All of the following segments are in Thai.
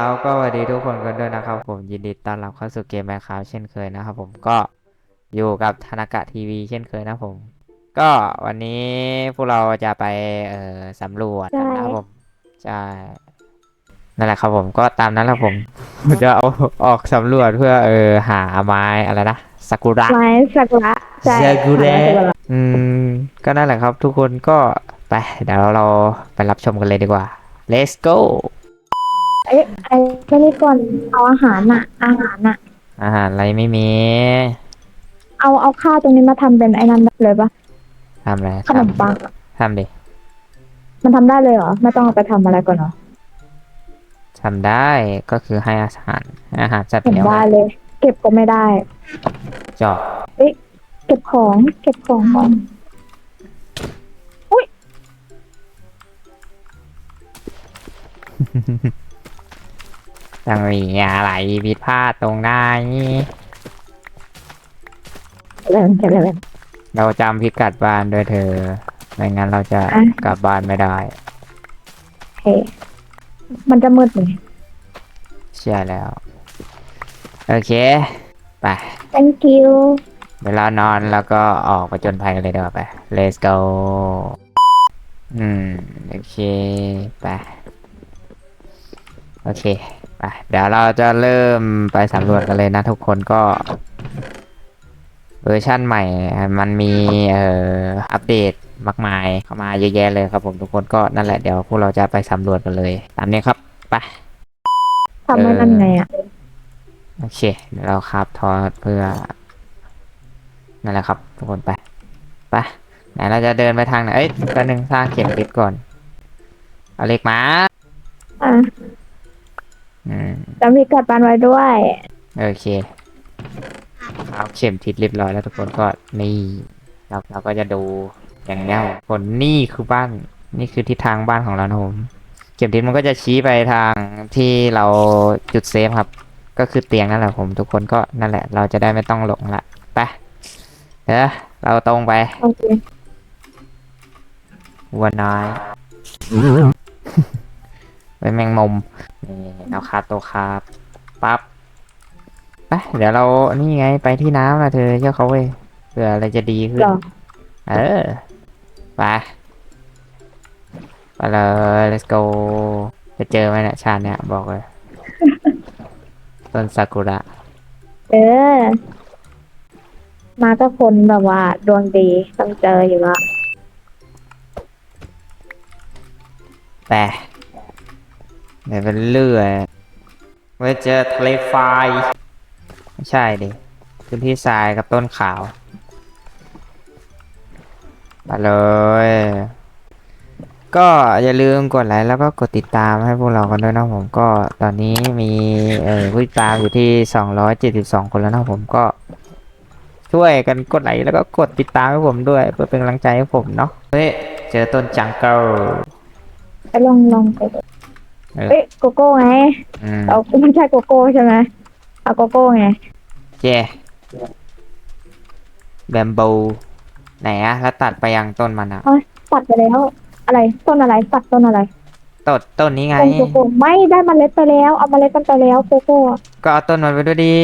ครับก็สวัสดีทุกคนกันด้วยนะครับ ผมยินดีต้อนรับเข้าสู่เกมแมคครับเช่นเคยนะครับผมก็อยู่กับธนากะทีวีเช่นเคยนะครับผม ก็วันนี้พวกเราจะไปเอ่อสำรวจกันนะครับผมใช่นั่นแหละครับผมก็ตามนั้นแหละผมจะเอาออกสำรวจเพื่อเออหาไม้อะไรนะซากุระไม้สักุระใช่ซากุระไม้ซากุระอืมก็นั่นแหละครับ ทุกคนก็ไปเดี๋ยวเราไปรับชมกันเลยดีกว่า let's go เอ้ย ไอ้ไม่ได้ก่อนเอาอาหารน่ะ อาหารน่ะ อาหารอะไรไม่มีเอาเอาข้าวตรงนี้มาทำเป็นไอ้นั่นเลยปะทำอะไรขนมปังทำดิมันทำได้เลยเหรอไม่ต้องเอาไปทำอะไรก่อนเหรอทำได้ก็คือให้อาหารให้อาหารสัตว์เห็นเลี้ยงได้เลย เก็บก็ไม่ได้เจาะเก็บของเก็บของก่อน ต้องมีอะไรผิดพลาดตรงไหนเริ่มเก็บเลยเราจำพิกัดบ้านด้วยเธอ ไม่งั้นเราจะอะ กลับบ้านไม่ได้โอเค มันจะมืดเลยเชื่อแล้ว โอเค ไป thank you เวลานอนแล้วก็ออกไปจนภัยกันเลยดีกว่าไป let's go อืม โอเค ไป โอเค ไปเดี๋ยวเราจะเริ่มไปสำรวจกันเลยนะทุกคนก็เวอร์ชั่นใหม่ มันมีเอ่ออัปเดตมากมายเข้ามาเยอะแยะเลยครับผมทุกคนก็นั่นแหละเดี๋ยวพวกเราจะไปสำรวจกันเลย ตามนี้ครับไปทำให้นั่นไงอะโอเคเดี๋ยวเราครับทอดเพื่อนั่นแหละครับ ทุกคนไปไปไหนเราจะเดินไปทางไหนเอ้ยก็หนึ่งสร้างเข็มทิศก่อนเอาเหล็กมาอะอืม จำพิกัดบ้านไว้ด้วย โอเคเอาเข็มทิศเรียบร้อยแล้วทุกคนก็นี่เราเราก็จะดูอย่างนี้ครับผลนี่คือบ้านนี่คือทิศทางบ้านของเรานะผมเข็มทิศมันก็จะชี้ไปทางที่เราจุดเซฟครับ ก็คือเตียงนั่นแหละผมทุกคนก็นั่นแหละ เราจะได้ไม่ต้องหลงละไปเดี๋ยวเราตรงไป โอเควัวน้อย เป็นแมงมุมนี่เอาคาโตวคาบปั๊บไปเดี๋ยวเรานี่ไงไปที่น้ำนะเธอเจ้าเขาเว้ยเผื่ออะไรจะดีขึ้นเหรอเออไปไปเลย let's go จะเจอไหมเนี่ยชาติเนี่ยบอกเลย ต้นซากุระ เออ มาก็คนแบบว่าดวงดีต้องเจออยู่ละแต่ เดี๋ยวไปเรื่อยไว้เจอทะเลทรายไม่ใช่ดิพื้นที่ทรายกับต้นขาวไปเลย ก็อย่าลืมกดไลค์แล้วก็กดติดตามให้พวกเรากันด้วยนะผมก็ตอนนี้มีเออผู้ติดตามอยู่ที่ 272 คนแล้วนะผมก็ช่วยกันกดไลค์แล้วก็กดติดตามให้ผมด้วย เพื่อเป็นกำลังใจให้ผมเนาะเฮ้ยเจอต้นจังเกิลไปลองลองไป เอ้ยโกโก้ไงอืมเอาไม่ใช่โกโก้ใช่ไหมเอาโกโก้ไงเจแบมบูไหนอะแล้วตัดไปยังต้นมันอะตัดไปแล้ว อะไรต้นอะไรตัดต้นอะไรต้นต้นนี้ไง ต้นโกโก้ไม่ได้เมล็ดไปแล้ว เอาเมล็ดมันไปแล้วโกโก้อะก็เอาต้นมันไปด้วยดี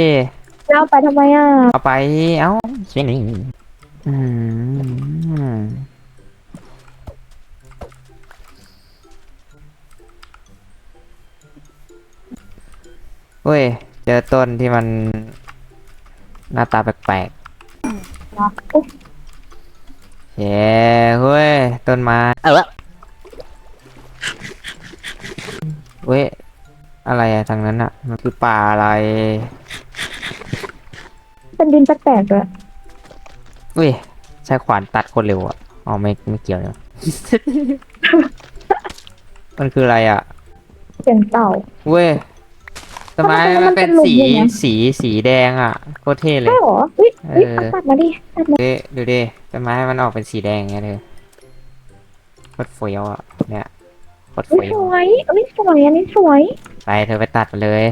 แล้วเอาไปทำไมอะเอาไปเอ้าชิ้นนี้อืม เว้ย เจอต้นที่มัน หน้าตาแปลกเนาะอุ๊ยๆเย้เว้ย ต้นไม้เออเว้ย อะไรอะทางนั้นอะมันคือป่าอะไรเป็นดินแปลกๆด้วยอุ้ย ใช้ขวานตัดคนเร็วอะอ๋อไม่ไม่เกี่ยวเลยมันคืออะไรอะเสียงเต่า เว้ย ทำไมทำไมมันเป็นมันเป็นหลุมสีอย่างเงี้ยสีสีแดงอะโคตรเท่เลยใช่เหรออุ้ยอุ้ยเออ เอาตัดมาดิตัดมาดูดิดูดิต้นไม้มันออกเป็นสีแดงอย่างเงี้ยเลยโคตรเฟี้ยวอะเนี่ยโคตรอุ้ยเฟี้ยสววยอุ้ยสวยอันนี้สวยไปเธอไปตัดมาเลย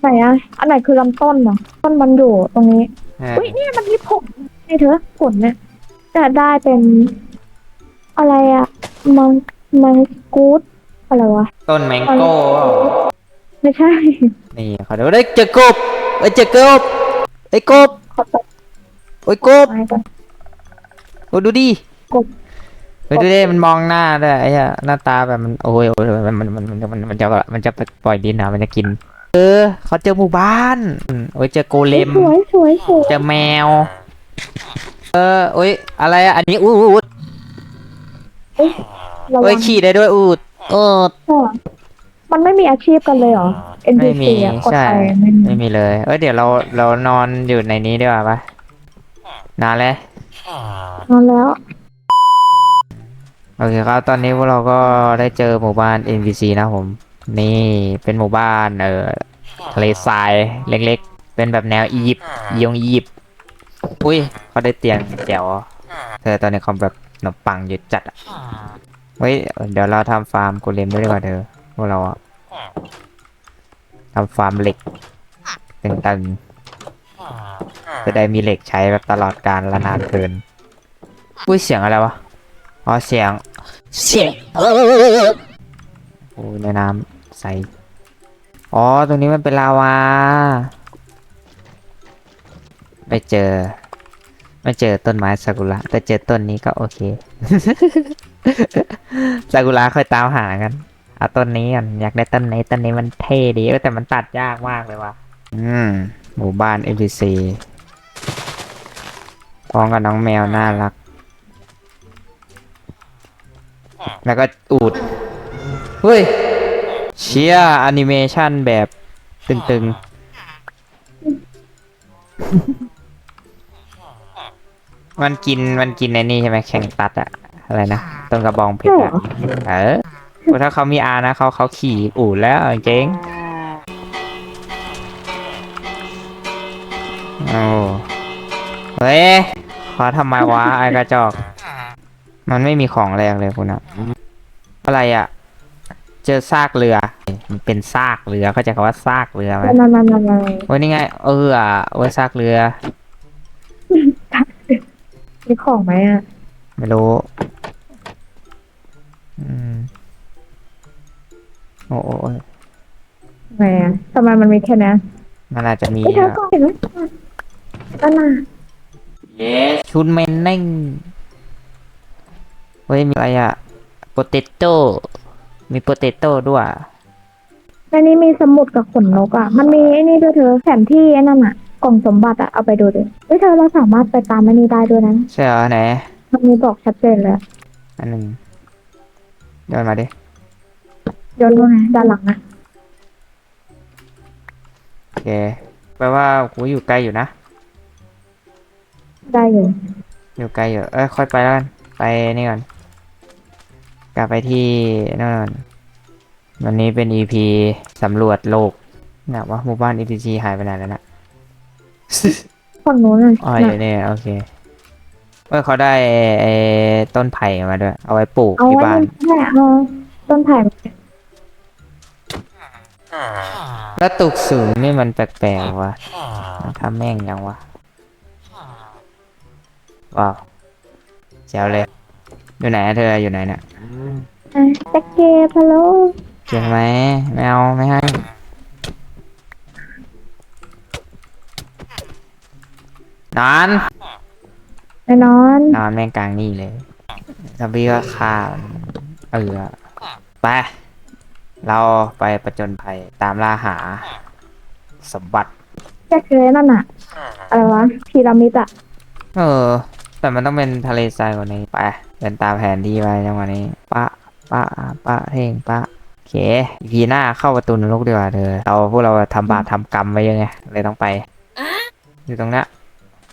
ไหนอะอันไหนคือลำต้นเนาะต้นมันอยู่ตรงนี้เอออุ้ยเนี่ยมันมีผลนี่เธอผลเนี่ยจะได้เป็นอะไรอะมังมังกูดอะไรวะต้นแมงโก้ ไม่ใช่ นี่ขอดูได้ยเจอกบเอ้ยเจอกบไอ้ยกบขอตัดโอ้ยกบไม้ก่อน โอ้ดูดิกบ เฮ้ยดูดิมันมองหน้าด้วยไอ้เหี้ยหน้าตาแบบมันโอ้ยโอ้ยมันมันมันมันมันมันจะมันจะปล่อยดินนะมันจะกิน เออเขาเจอหมู่บ้านอืมโอ้ยเจอโกเลม สวยสวยสวยเจอแมว เออโอ้ยอะไรอะอันนี้อูดระโอ้วัยงขี่ได้ด้วยอูดอูดค่ะ มันไม่มีอาชีพกันเลยเหรอ ไม่มี NPC อะกดใช่ไปไม่มีไม่มีเลย เอ้ยเดี๋ยวเราเรานอนอยู่ในนี้ดีกว่าปะนานแล้วนอนแล้ว โอเคครับ ตอนนี้พวกเราก็ได้เจอหมู่บ้าน NPC นะผม นี่เป็นหมู่บ้านเอ่อทะเลทรายเล็กๆ เป็นแบบแนวอียิปต์ยงอียิปต์อุ้ยเขาได้เตียงแจ๋วเธอตอนนี้เขาแบบขนมปังเยอะจัดอะเฮ้ย เดี๋ยวเราทำฟาร์มโกเลมด้วยดีกว่าเธอพ วกเราอะทำฟาร์มเหล็กตึงๆจะได้มีเหล็กใช้แบบตลอดการละนานเกินอุ้ยเสียงอะไรวะอ๋อเสียง เสียงโอ้ยในน้ำใสอ๋อ ตรงนี้มันเป็นลาวา ไม่เจอ ไม่เจอต้นไม้ซากุระ แต่เจอต้นนี้ก็โอเค ซากุระค่อยตามหากัน เอาต้นนี้กันอยากได้ต้นนี้ต้นนี้มันเท่ดีเออแต่มันตัดยากมากเลยว่ะ อืม หมู่บ้าน NPC พร้อมกับน้องแมวน่ารัก แล้วก็อูด เฮ้ย เชียแอนิเมชันแบบตึงๆ มันกินมันกินในนี่ใช่ไหมแข่งตัดอะอะไรนะต้นกระบองเพชรอะเออ ถ้าเขามีอานะเขาเขาขี่อูดแล้วเจ๊งโอ้เฮ้ยขอทำไมวะไอ้กระจอก มันไม่มีของแรงเลยคุณอะอะไรอะเจอซากเรือ มันเป็นซากเรือเข้าใจคำว่าซากเรือไหมนั่นนั่นนั่นนั่นโอ้ยนี่ไง เอออะโอ้ยซากเรือมีของไหมอะไม่รู้ ไหนอะทำไมมันมีแค่นี้มันอาจจะมีไอ้ยเธออะก็เห็นไหมนั่นน่ะชุดเมนนิ่งเฮ้ยมีอะไรอะโปเตโต้มีโปเตโต้ด้วย ในนี้มีสมุดกับขนนกอะ มันมีไอ้นี่ด้วยเธอแผนที่ไอ้นั่นอะ กล่องสมบัติอะ เอาไปดูดิเฮ้ยเธอเราสามารถไปตามไอ้นี่ได้ด้วยนะ ใช่เหรอไหน มันมีบอกชัดเจนเลยอะอันหนึ่งเดินมาดิ โยนลงไงด้านหลังอะโอ เคแปลว่ากูอยู่ไกลอยู่นะ ได้อยู่อยู่ไกลอยู่ เอ้ยค่อยไปแล้วกัน ไปนี่ก่อน กลับไปที่นั่นวันนี้เป็น EP สำรวจโลกนะว่าหมู่บ้าน EPG หายไปไหนแล้วนะฝั่งนู้นอะอ๋ออยู่นี่โอเคเอ้ยเขาได้ไอ้ต้นไผ่มาด้วย เอาไว้ปลูกเอาที่ไว้บ้านแค่เอาต้นไผ่ แล้วตุกสูงนี่มันแปลกๆวะมันทำแม่งยังวะ ว้าวแจ๋วเลย อยู่ไหนอะเธออยู่ไหนเนี่ยอะแจ็คเก็ตฮัลโหลเก่งไหมไม่เอาไม่ให้นอนแน่นอน นอนแม่งกลางนี่เลยซอมบี้ก็ฆ่ามันเออไป เราไปประจนภัยตามล่าหาสมบัติแจ็คเก็ตนั่นอะอะไรวะพีระมิดอะเออ แต่มันต้องเป็นทะเลทรายกว่านี้ไปเดินตามแผนที่ไปจังหวะนี้ปะปะปะเท่งปะโอเคพีหน้าเข้าประตูนรกดีกว่าเธอเราพวกเราทำบาปทำกรรมไว้เยอะไงเลยต้องไปอยู่ตรงเนี้ย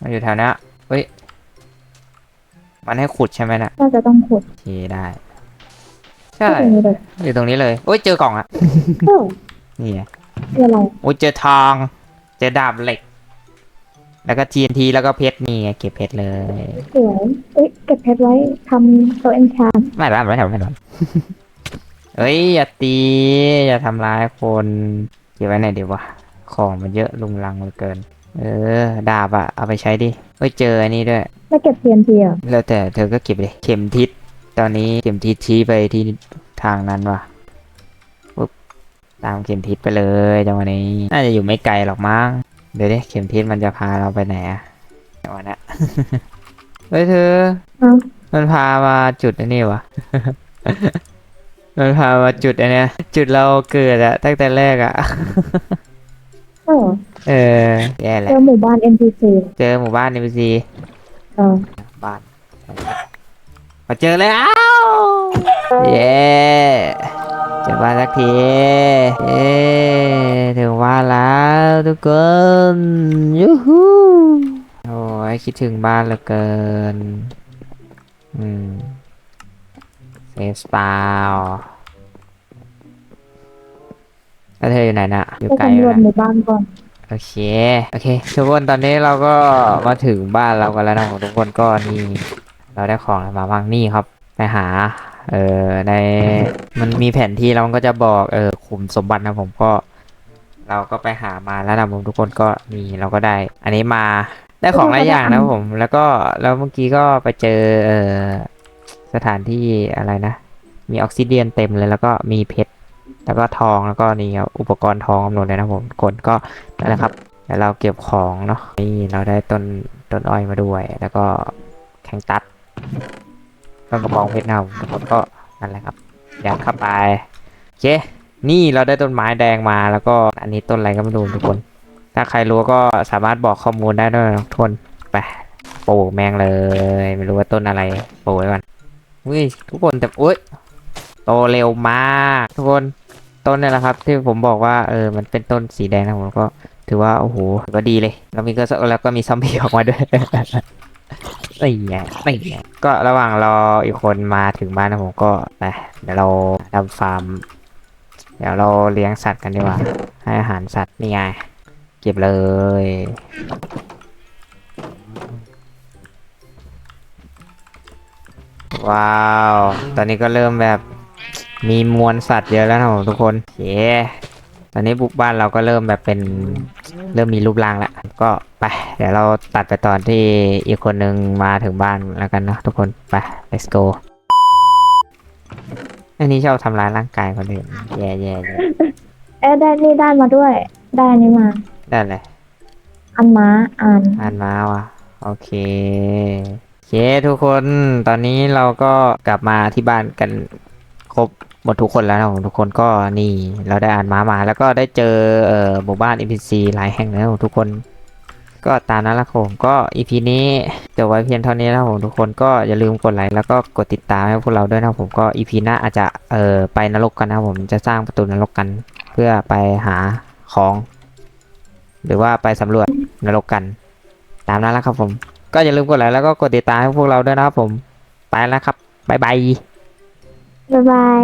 มันอยู่แถวเนี้ยเฮ้ย มันให้ขุดใช่ไหมน่ะน่าจะต้องขุดโอเคได้ ใช่ที่ตรงนี้เลยอยู่ตรงนี้เลยโอ้ยเจอกล่องอะเออนี่ไงคืออะไรโอ้ยเจอทองเจอดาบเหล็ก แล้วก็ TNT แล้วก็เพชรนี่ไงเก็บเพชรเลยสวยเอ้ยเก็บเพชรไว้ทำตัวเอ็นชานไม่ร้านไม่ทำไม่ทำเอ้ยอย่าตีอย่าทำร้ายคนเก็บไว้ไหนอยเดี๋ยววะของมันเยอะลุงลังเหลือเกิน เออ ดาบอะเอาไปใช้ดิเฮ้ยเจออันนี้ด้วยไม่เก็บเทียนเทียแล้วแต่เธอก็เก็บเลยเข็มทิศ ตอนนี้เข็มทิศชี้ไปที่ทางนั้นว่ะปุ๊บไปตามเข็มทิศไปเลยจังหวะนี้ น่าจะอยู่ไม่ไกลหรอกมั้ง เดี๋ยวดิเข็มทิศมันจะพาเราไปไหนอะจังหวะนี้เฮ้ยเธอเอ้ามันพามาจุดอันนี้วะ มันพามาจุดอันเนี้ย จุดเราเกิดอะตั้งแต่แรกอะเออเออแย่แหเจละอหมู่บ้าน NPC เจอหมู่บ้านในพีซีเออบ้าน มาเจอแล้ว เย้เจอบ้านสักที เย้ถึงบ้านแล้วทุกคนยูฮูโอ้ยคิดถึงบ้านเหลือเกิน อืมเซฟสปาวแล้วเธออยู่ไหนน่ะอยู่ไปไกลอยู่สำรวจนะหมู่บ้านก่อนโอเค โอเค ทุกคนตอนนี้เราก็มาถึงบ้านเรากันแล้วนะผมทุกคนก็นี่ เราได้ของอะไรมาบ้างนี่ครับไปหา เออในมันมีแผนที่แล้วมันก็จะบอกเออขุมสมบัตินะผมก็ เราก็ไปหามาแล้วนะผมทุกคนก็นี่เราก็ได้ อันนี้มาได้ของหลายอย่างนะผม แล้วก็แล้วเมื่อกี้ก็ไปเจอเออสถานที่อะไรนะ มีออกซิเดียนเต็มเลยแล้วก็มีเพชรแล้วก็ทองแล้วก็นี่อุปกรณ์ทองกำหนดเลยนะผมคนก็นั่นแหละครับเดี๋ยวเราเก็บของเนาะนี่เราได้ต้นต้นอ้อยมาด้วย แล้วก็แข็งตัด ต้นกระบองเพชรเงาทุกคนก็นั่นแหละครับยัดเข้าไปโอเคนี่เราได้ต้นไม้แดงมาแล้วก็อันนี้ต้นอะไรก็ไม่รู้ทุกคน ถ้าใครรู้ก็สามารถบอกข้อมูลได้ด้วยนะทุกคนไปปลูกแมงเลย ไม่รู้ว่าต้นอะไรปลูกไว้ก่อนอุ้ยทุกคนแต่อุ้ยโตเร็วมากทุกคนต้นนี่แหละครับที่ผมบอกว่าเออมันเป็นต้นสีแดงนะผมก็ถือว่าโอ้โหถือว่าดีเลย แล้วมีก็แล้วก็มีซอมบี้ออกมาด้วย ไม่แง่ไม่แง่ก็ระหว่างรออีกคนมาถึงบ้านนะผมก็ไปเดี๋ยวเราทำฟาร์ม เดี๋ยวเราเลี้ยงสัตว์กันดีกว่า ให้อาหารสัตว์นี่ไงเก็บเลย ว้าว ตอนนี้ก็เริ่มแบบมีมวลสัตว์เยอะแล้วนะผมทุกคนโอเค ตอนนี้บุกบ้านเราก็เริ่มแบบเป็นเริ่มมีรูปร่างแล้วก็ไป เดี๋ยวเราตัดไปตอนที่อีกคนนึงมาถึงบ้านแล้วกันเนอะทุกคนไป let's go อันนี้ชอบทำร้ายร่างกายคนอื่นแย่แย่แย่เอ๊ะได้นี่ได้มาด้วย ได้อันนี้มา ได้เลยอันม้าอ่านอ่านมาว่ะโอเคโอเคทุกคนตอนนี้เราก็กลับมาที่บ้านกันครบ หมดทุกคนแล้วนะผมทุกคนก็นี่เราได้อ่านม้ามา แล้วก็ได้เจอเอ่อหมู่บ้าน NPC หลายแห่งแล้วทุกคน ก็ตามนั้นละครับผมก็ EP นี้จบไว้เพียงเท่านี้แล้วผมทุกคนก็อย่าลืมกดไลค์แล้วก็กดติดตามให้พวกเราด้วยนะครับผมก็ EP หน้าอาจจะเอ่อไปนรกกันนะผมจะสร้างประตูนรกกัน เพื่อไปหาของ หรือว่าไปสำรวจนรกกัน ตามนั้นแล้วครับผม ก็อย่าลืมกดไลค์แล้วก็กดติดตามให้พวกเราด้วยนะครับผมไปแล้วครับบ๊ายบาย บ๊ายบาย